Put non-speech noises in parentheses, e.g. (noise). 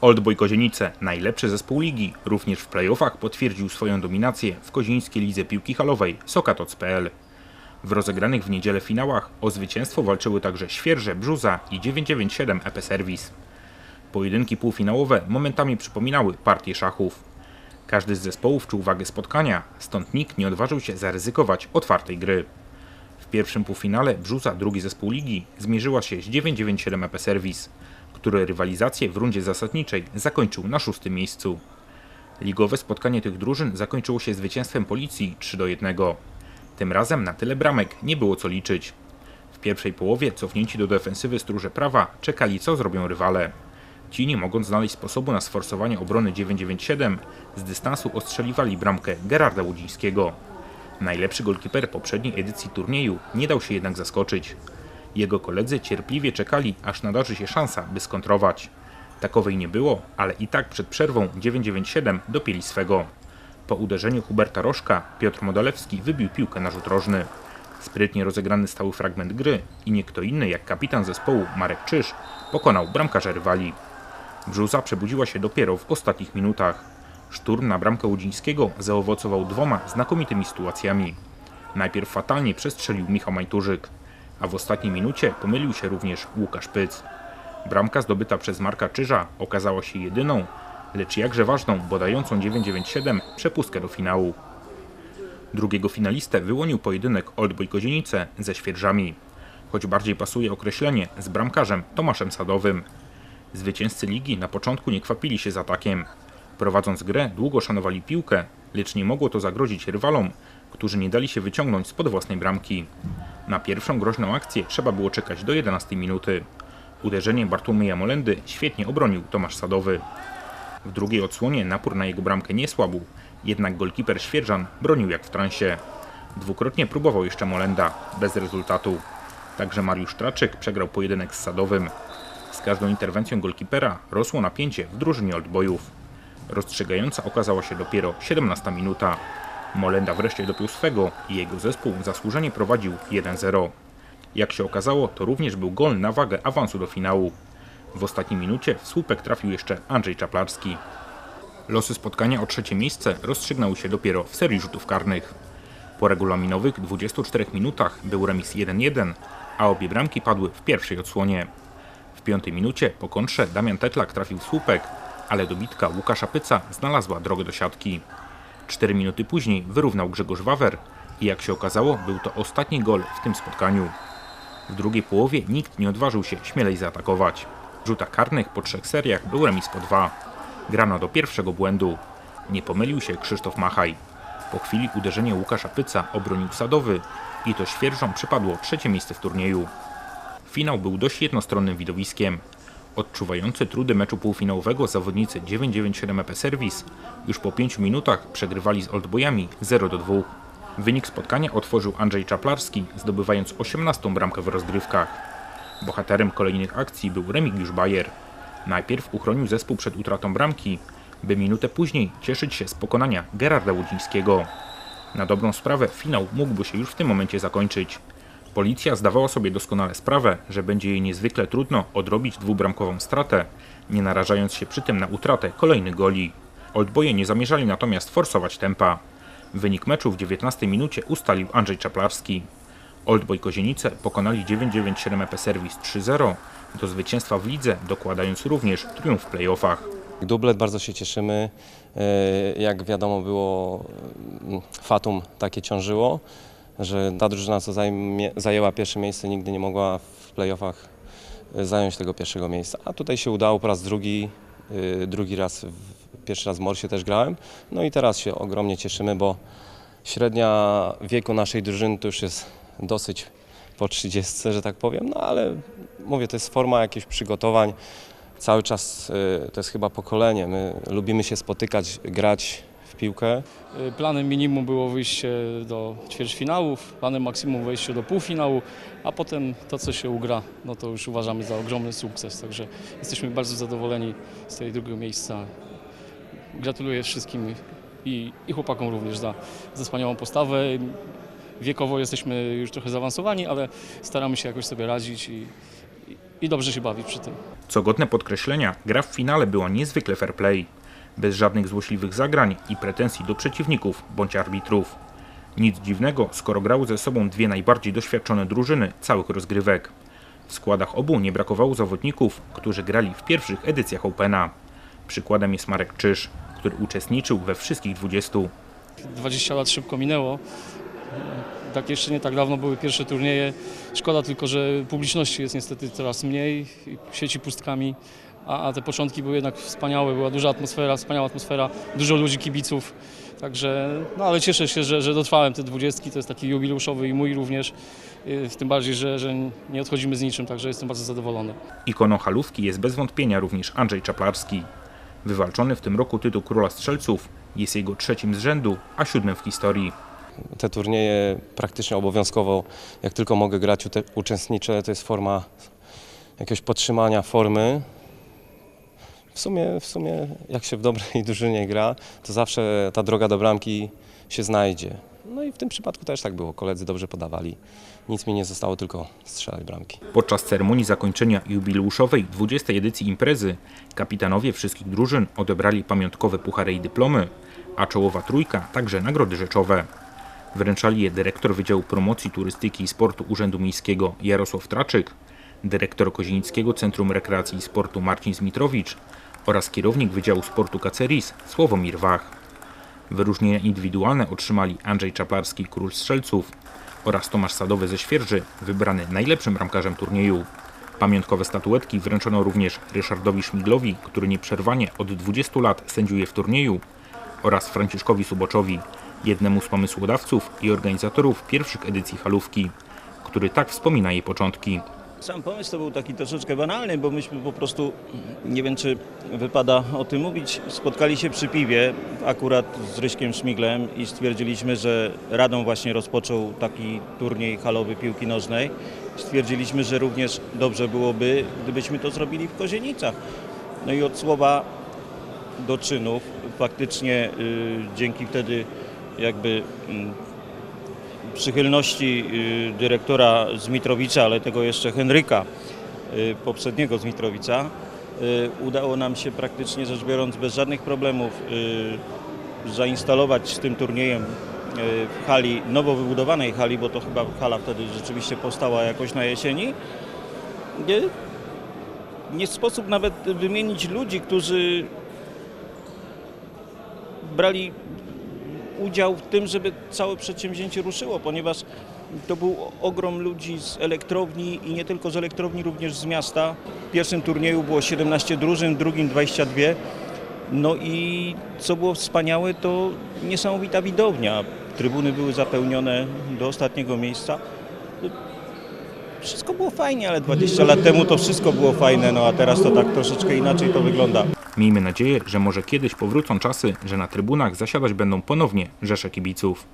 Oldboy Kozienice, najlepszy zespół ligi, również w playoffach potwierdził swoją dominację w kozińskiej lidze piłki halowej Sokatoc.pl. W rozegranych w niedzielę finałach o zwycięstwo walczyły także Świerże, Brzuza i 997 EP Service. Pojedynki półfinałowe momentami przypominały partię szachów. Każdy z zespołów czuł wagę spotkania, stąd nikt nie odważył się zaryzykować otwartej gry. W pierwszym półfinale Brzuza, drugi zespół ligi, zmierzyła się z 997 EP Service, który rywalizację w rundzie zasadniczej zakończył na szóstym miejscu. Ligowe spotkanie tych drużyn zakończyło się zwycięstwem policji 3 do 1. Tym razem na tyle bramek nie było co liczyć. W pierwszej połowie cofnięci do defensywy stróże prawa czekali co zrobią rywale. Ci, nie mogąc znaleźć sposobu na sforsowanie obrony 997, z dystansu ostrzeliwali bramkę Gerarda Łudzińskiego. Najlepszy golkiper poprzedniej edycji turnieju nie dał się jednak zaskoczyć. Jego koledzy cierpliwie czekali, aż nadarzy się szansa, by skontrować. Takowej nie było, ale i tak przed przerwą 997 dopieli swego. Po uderzeniu Huberta Rożka Piotr Modalewski wybił piłkę na rzut rożny. Sprytnie rozegrany stały fragment gry i nie kto inny jak kapitan zespołu Marek Czyż pokonał bramkarza rywali. Brzuza przebudziła się dopiero w ostatnich minutach. Szturm na bramkę Łudzińskiego zaowocował dwoma znakomitymi sytuacjami. Najpierw fatalnie przestrzelił Michał Majturzyk, a w ostatniej minucie pomylił się również Łukasz Pyc. Bramka zdobyta przez Marka Czyża okazała się jedyną, lecz jakże ważną, bo dającą 997 przepustkę do finału. Drugiego finalistę wyłonił pojedynek Oldboy Kozienice ze Świerżami, choć bardziej pasuje określenie z bramkarzem Tomaszem Sadowym. Zwycięzcy ligi na początku nie kwapili się z atakiem. Prowadząc grę, długo szanowali piłkę, lecz nie mogło to zagrozić rywalom, którzy nie dali się wyciągnąć spod własnej bramki. Na pierwszą groźną akcję trzeba było czekać do 11 minuty. Uderzeniem Bartłomieja Molendy świetnie obronił Tomasz Sadowy. W drugiej odsłonie napór na jego bramkę nie słabł, jednak golkiper Świerżan bronił jak w transie. Dwukrotnie próbował jeszcze Molenda, bez rezultatu. Także Mariusz Traczyk przegrał pojedynek z Sadowym. Z każdą interwencją golkipera rosło napięcie w drużynie Oldboyów. Rozstrzygająca okazała się dopiero 17 minuta. Molenda wreszcie dopiął swego i jego zespół zasłużenie prowadził 1-0. Jak się okazało, to również był gol na wagę awansu do finału. W ostatniej minucie w słupek trafił jeszcze Andrzej Czaplarski. Losy spotkania o trzecie miejsce rozstrzygnęły się dopiero w serii rzutów karnych. Po regulaminowych 24 minutach był remis 1-1, a obie bramki padły w pierwszej odsłonie. W piątej minucie po kontrze Damian Tetlak trafił słupek, ale dobitka Łukasza Pyca znalazła drogę do siatki. Cztery minuty później wyrównał Grzegorz Wawer i jak się okazało był to ostatni gol w tym spotkaniu. W drugiej połowie nikt nie odważył się śmielej zaatakować. W rzutach karnych po trzech seriach był remis po dwa. Grano do pierwszego błędu. Nie pomylił się Krzysztof Machaj. Po chwili uderzenia Łukasza Pyca obronił Sadowy i to świerżom przypadło trzecie miejsce w turnieju. Finał był dość jednostronnym widowiskiem. Odczuwający trudy meczu półfinałowego zawodnicy 997 EP Service już po 5 minutach przegrywali z Oldboyami 0 do 2. Wynik spotkania otworzył Andrzej Czaplarski, zdobywając 18 bramkę w rozgrywkach. Bohaterem kolejnych akcji był Remigiusz Bayer. Najpierw uchronił zespół przed utratą bramki, by minutę później cieszyć się z pokonania Gerarda Łudzińskiego. Na dobrą sprawę finał mógłby się już w tym momencie zakończyć. Policja zdawała sobie doskonale sprawę, że będzie jej niezwykle trudno odrobić dwubramkową stratę, nie narażając się przy tym na utratę kolejnych goli. Oldboye nie zamierzali natomiast forsować tempa. Wynik meczu w 19 minucie ustalił Andrzej Czaplarski. Oldboy Kozienice pokonali 997 EP Service 3-0 do zwycięstwa w lidze, dokładając również triumf w playoffach. Dublet bardzo się cieszymy. E, Jak wiadomo było, mm, Fatum takie ciążyło, że ta drużyna, co zajmie, zajęła pierwsze miejsce, nigdy nie mogła w playoffach e, zająć tego pierwszego miejsca. A tutaj się udało po raz drugi, e, drugi raz, pierwszy raz w Morsie też grałem. No i teraz się ogromnie cieszymy, bo średnia wieku naszej drużyny to już jest dosyć po 30, że tak powiem, no ale mówię, to jest forma jakichś przygotowań cały czas y, to jest chyba pokolenie. My lubimy się spotykać, grać piłkę. Y, Planem minimum było wyjście do ćwierćfinałów, planem maksimum wejście do półfinału, a potem to, co się ugra, no to już uważamy za ogromny sukces. Także jesteśmy bardzo zadowoleni z tego drugiego miejsca. Gratuluję wszystkim i, i chłopakom również za, za wspaniałą postawę. Wiekowo jesteśmy już trochę zaawansowani, ale staramy się jakoś sobie radzić i, i dobrze się bawić przy tym. Co godne podkreślenia, gra w finale była niezwykle fair play. Bez żadnych złośliwych zagrań i pretensji do przeciwników bądź arbitrów. Nic dziwnego, skoro grały ze sobą dwie najbardziej doświadczone drużyny całych rozgrywek. W składach obu nie brakowało zawodników, którzy grali w pierwszych edycjach Opena. Przykładem jest Marek Czyż, który uczestniczył we wszystkich 20. 20 lat szybko minęło. Tak jeszcze nie tak dawno były pierwsze turnieje. Szkoda tylko, że publiczności jest niestety coraz mniej, sieci pustkami, a, a te początki były jednak wspaniałe, była duża atmosfera, wspaniała atmosfera, dużo ludzi, kibiców. Także, no ale cieszę się, że, że dotrwałem te dwudziestki, to jest taki jubileuszowy i mój również, y, tym bardziej, że, że nie odchodzimy z niczym, także jestem bardzo zadowolony. Ikoną halówki jest bez wątpienia również Andrzej Czaplarski. Wywalczony w tym roku tytuł Króla Strzelców jest jego trzecim z rzędu, a siódmym w historii. Te turnieje praktycznie obowiązkowo, jak tylko mogę grać, uczestniczę. To jest forma jakiegoś podtrzymania formy. W sumie, w sumie jak się w dobrej (laughs) drużynie gra, to zawsze ta droga do bramki się znajdzie. No i w tym przypadku też tak było. Koledzy dobrze podawali. Nic mi nie zostało, tylko strzelać bramki. Podczas ceremonii zakończenia jubileuszowej 20. edycji imprezy kapitanowie wszystkich drużyn odebrali pamiątkowe puchary i dyplomy, a czołowa trójka także nagrody rzeczowe. Wręczali je dyrektor Wydziału Promocji Turystyki i Sportu Urzędu Miejskiego Jarosław Traczyk, dyrektor Kozinickiego Centrum Rekreacji i Sportu Marcin Zmitrowicz oraz kierownik Wydziału Sportu Kaceris Sławomir Wach. Wyróżnienia indywidualne otrzymali Andrzej Czaplarski, król strzelców oraz Tomasz Sadowy ze Świerży, wybrany najlepszym bramkarzem turnieju. Pamiątkowe statuetki wręczono również Ryszardowi Szmiglowi, który nieprzerwanie od 20 lat sędziuje w turnieju, oraz Franciszkowi Suboczowi, jednemu z pomysłodawców i organizatorów pierwszych edycji halówki, który tak wspomina jej początki. Sam pomysł to był taki troszeczkę banalny, bo myśmy po prostu, nie wiem czy wypada o tym mówić, spotkali się przy piwie akurat z Ryśkiem Szmiglem i stwierdziliśmy, że Radom właśnie rozpoczął taki turniej halowy piłki nożnej. Stwierdziliśmy, że również dobrze byłoby, gdybyśmy to zrobili w Kozienicach. No i od słowa do czynów faktycznie y, dzięki wtedy jakby mm, przychylności y, dyrektora Zmitrowicza, ale tego jeszcze Henryka, y, poprzedniego Zmitrowica, y, udało nam się praktycznie rzecz biorąc bez żadnych problemów zainstalować z tym turniejem w hali, nowo wybudowanej hali, bo to chyba hala wtedy rzeczywiście powstała jakoś na jesieni. Nie, nie sposób nawet wymienić ludzi, którzy brali udział w tym, żeby całe przedsięwzięcie ruszyło, ponieważ to był ogrom ludzi z elektrowni i nie tylko z elektrowni, również z miasta. W pierwszym turnieju było 17 drużyn, w drugim 22. No i co było wspaniałe, to niesamowita widownia. Trybuny były zapełnione do ostatniego miejsca. Wszystko było fajnie, ale 20 lat temu to wszystko było fajne, no a teraz to tak troszeczkę inaczej to wygląda. Miejmy nadzieję, że może kiedyś powrócą czasy, że na trybunach zasiadać będą ponownie rzesze kibiców.